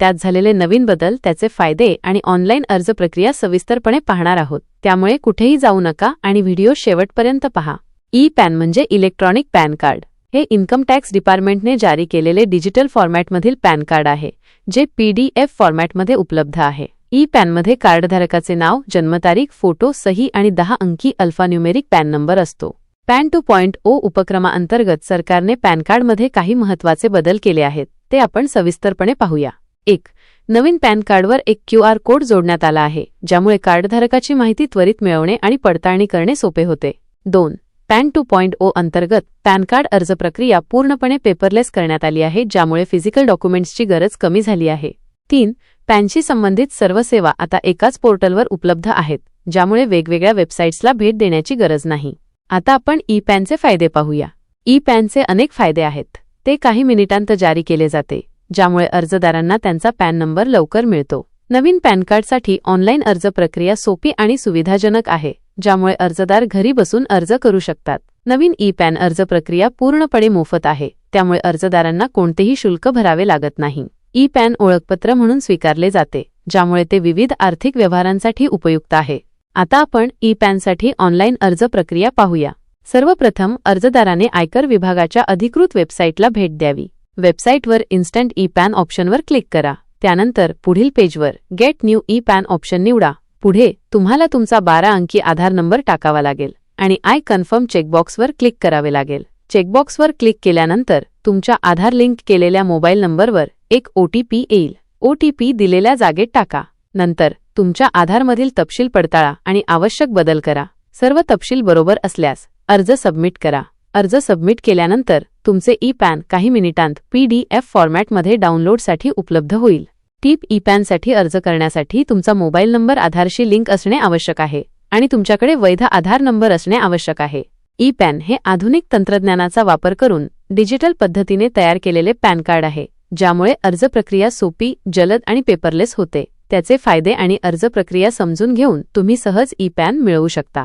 त्यात झालेले नवीन बदल त्याचे फायदे आणि ऑनलाईन अर्ज प्रक्रिया सविस्तरपणे पाहणार आहोत. त्यामुळे कुठेही जाऊ नका आणि व्हिडिओ शेवटपर्यंत पहा. ई पॅन म्हणजे इलेक्ट्रॉनिक पॅन कार्ड. हे इन्कम टॅक्स डिपार्टमेंटने जारी केलेले डिजिटल फॉर्मॅटमधील पॅन कार्ड आहे जे पीडीएफ फॉर्मॅटमध्ये उपलब्ध आहे. ई पॅनमध्ये कार्डधारकाचे नाव जन्मतारीख फोटो सही आणि दहा अंकी अल्फान्युमेरिक पॅन नंबर असतो. पॅन टू पॉइंट ओ उपक्रमाअंतर्गत सरकारने पॅन कार्डमध्ये काही महत्त्वाचे बदल केले आहेत ते आपण सविस्तरपणे पाहूया. एक. नवीन पॅन कार्डवर एक क्यू आर कोड जोडण्यात आला आहे ज्यामुळे कार्डधारकाची माहिती त्वरित मिळवणे आणि पडताळणी करणे सोपे होते. दोन. पॅन टू पॉइंट ओ अंतर्गत पॅन कार्ड अर्ज प्रक्रिया पूर्णपणे पेपरलेस करण्यात आली आहे ज्यामुळे फिजिकल डॉक्युमेंट्सची गरज कमी झाली आहे. तीन. पॅनशी संबंधित सर्व सेवा आता एकाच पोर्टलवर उपलब्ध आहेत ज्यामुळे वेगवेगळ्या वेबसाईट्सला भेट देण्याची गरज नाही. आता आपण ई पॅनचे फायदे पाहूया. ई पॅनचे अनेक फायदे आहेत. ते काही मिनिटांत जारी केले जाते. ज्यामुळे अर्जदारांना त्यांचा पॅन नंबर लवकर मिळतो. नवीन पॅन कार्डसाठी ऑनलाईन अर्ज प्रक्रिया सोपी आणि सुविधाजनक आहे ज्यामुळे अर्जदार घरी बसून अर्ज करू शकतात. नवीन ई पॅन अर्ज प्रक्रिया पूर्णपणे मोफत आहे त्यामुळे अर्जदारांना कोणतेही शुल्क भरावे लागत नाही. ई पॅन ओळखपत्र म्हणून स्वीकारले जाते ज्यामुळे ते विविध आर्थिक व्यवहारांसाठी उपयुक्त आहे. आता आपण ई पॅनसाठी ऑनलाईन अर्ज प्रक्रिया पाहूया. सर्वप्रथम अर्जदाराने आयकर विभागाच्या अधिकृत वेबसाईटला भेट द्यावी. वेबसाईटवर इन्स्टंट ई पॅन ऑप्शनवर क्लिक करा. त्यानंतर पुढील पेजवर get new E PAN option निवडा. पुढे तुम्हाला तुमचा बारा अंकी आधार नंबर टाकावा लागेल आणि आय कन्फर्म चेकबॉक्सवर क्लिक करावे लागेल. चेकबॉक्सवर क्लिक केल्यानंतर तुमच्या आधार लिंक केलेल्या मोबाईल नंबरवर एक ओ टी पी येईल. ओ टी पी दिलेल्या जागेत टाका. नंतर तुमच्या आधारमधील तपशील पडताळा आणि आवश्यक बदल करा. सर्व तपशील बरोबर असल्यास अर्ज सबमिट करा. अर्ज सबमिट केल्यानंतर तुमचे ई पॅन काही मिनिटांत पीडीएफ फॉर्मॅटमध्ये डाउनलोडसाठी उपलब्ध होईल. टीप ई पॅनसाठी अर्ज करण्यासाठी तुमचा मोबाईल नंबर आधारशी लिंक असणे आवश्यक आहे आणि तुमच्याकडे वैध आधार नंबर असणे आवश्यक आहे. ई पॅन हे आधुनिक तंत्रज्ञानाचा वापर करून डिजिटल पद्धतीने तयार केलेले पॅन कार्ड आहे ज्यामुळे अर्ज प्रक्रिया सोपी जलद आणि पेपरलेस होते. त्याचे फायदे आणि अर्ज प्रक्रिया समजून घेऊन तुम्ही सहज ई पॅन मिळवू शकता.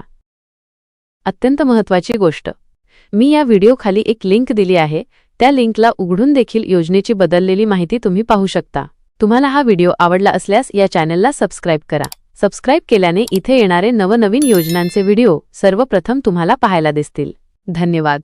अत्यंत महत्वाची गोष्ट. मी या व्हिडिओखाली एक लिंक दिली आहे. त्या लिंकला उघडून देखील योजनेची बदललेली माहिती तुम्ही पाहू शकता. तुम्हाला हा व्हिडिओ आवडला असल्यास या चॅनलला सबस्क्राईब करा. सबस्क्राईब केल्याने इथे येणारे नवनवीन योजनांचे व्हिडिओ सर्वप्रथम तुम्हाला पाहायला दिसतील. धन्यवाद.